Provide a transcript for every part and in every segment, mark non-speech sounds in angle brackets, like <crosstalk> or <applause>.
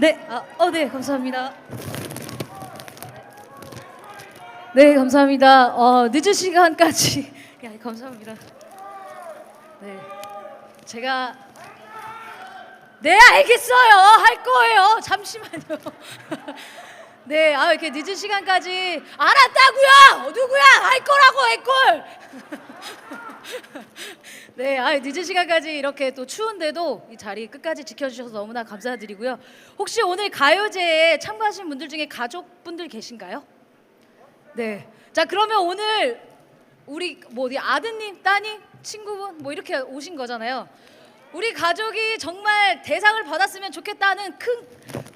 네, 아, 어, 네, 감사합니다. 네, 감사합니다. 어, 늦은 시간까지, <laughs> 야, 감사합니다. 네, 제가 네, 알겠어요. 할 거예요. 잠시만요. <laughs> 네, 아, 이렇게 늦은 시간까지 알았다고요. 어, 누구야? 할 거라고 했걸. <laughs> 네, 아, 늦은 시간까지 이렇게 또 추운데도 이 자리 끝까지 지켜주셔서 너무나 감사드리고요. 혹시 오늘 가요제에 참가하신 분들 중에 가족분들 계신가요? 네. 자, 그러면 오늘 우리 뭐 어디 아드님, 따님, 친구분 뭐 이렇게 오신 거잖아요. 우리 가족이 정말 대상을 받았으면 좋겠다는 큰,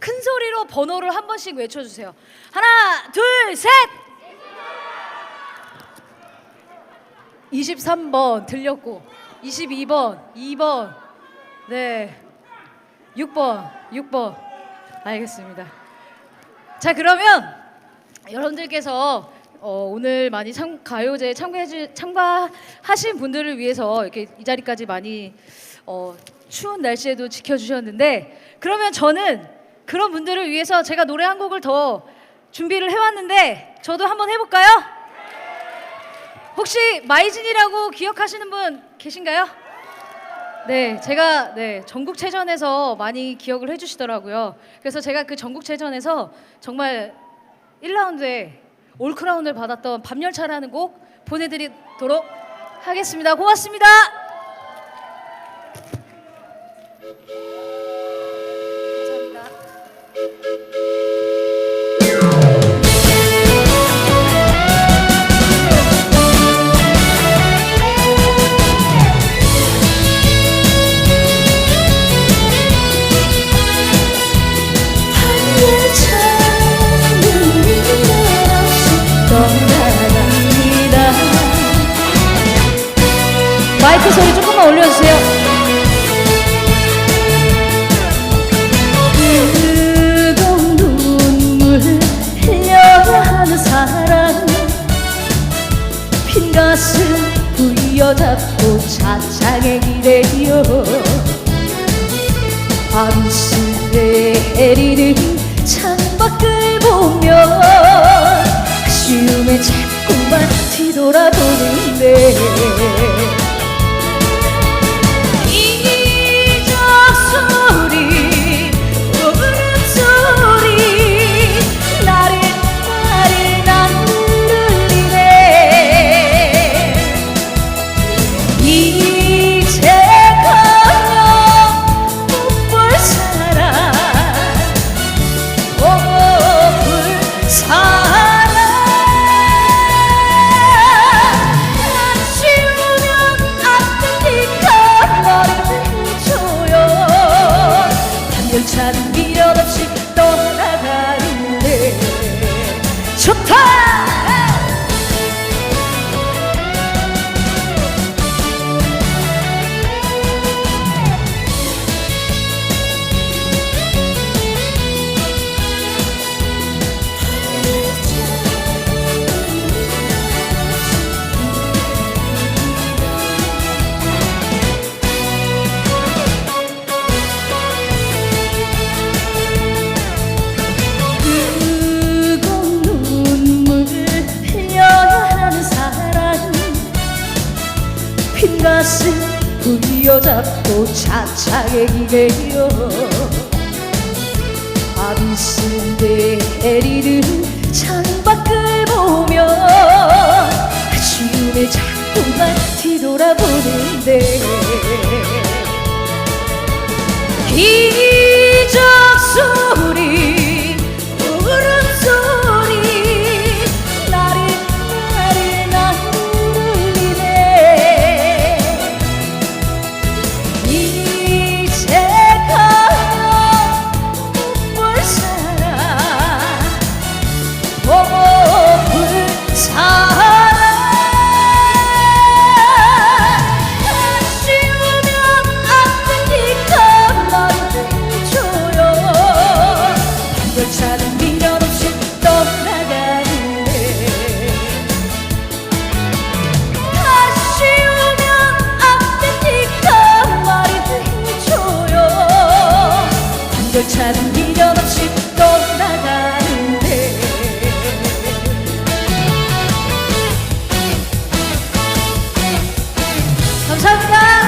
큰 소리로 번호를 한 번씩 외쳐주세요. 하나, 둘, 셋! 23번 들렸고, 22번, 2번, 네, 6번, 6번. 알겠습니다. 자, 그러면 여러분들께서 어, 오늘 많이 참, 가요제에 참가해 주, 참가하신 분들을 위해서 이렇게 이 자리까지 많이 어, 추운 날씨에도 지켜주셨는데 그러면 저는 그런 분들을 위해서 제가 노래 한 곡을 더 준비를 해왔는데 저도 한번 해볼까요? 혹시 마이진이라고 기억하시는 분 계신가요? 네, 제가 네, 전국체전에서 많이 기억을 해주시더라고요. 그래서 제가 그 전국체전에서 정말 1라운드에 올크라운을 받았던 밤열차라는 곡 보내드리도록 하겠습니다. 고맙습니다. 마이크 소리 조금만 올려주세요. 뜨거운 눈물 흘려야 하는 사랑 빈 가슴 부여잡고 차창에 기대요 밤새 내리는 창밖을 보며 아쉬움에 자꾸만 뒤돌아보는데 부여잡고 차차게 기대요. 쓴데 내리는 창밖을 보며 아쉬움에 자꾸만 뒤돌아보는데 절차는 미련 없이 떠나가는데. 감사합니다.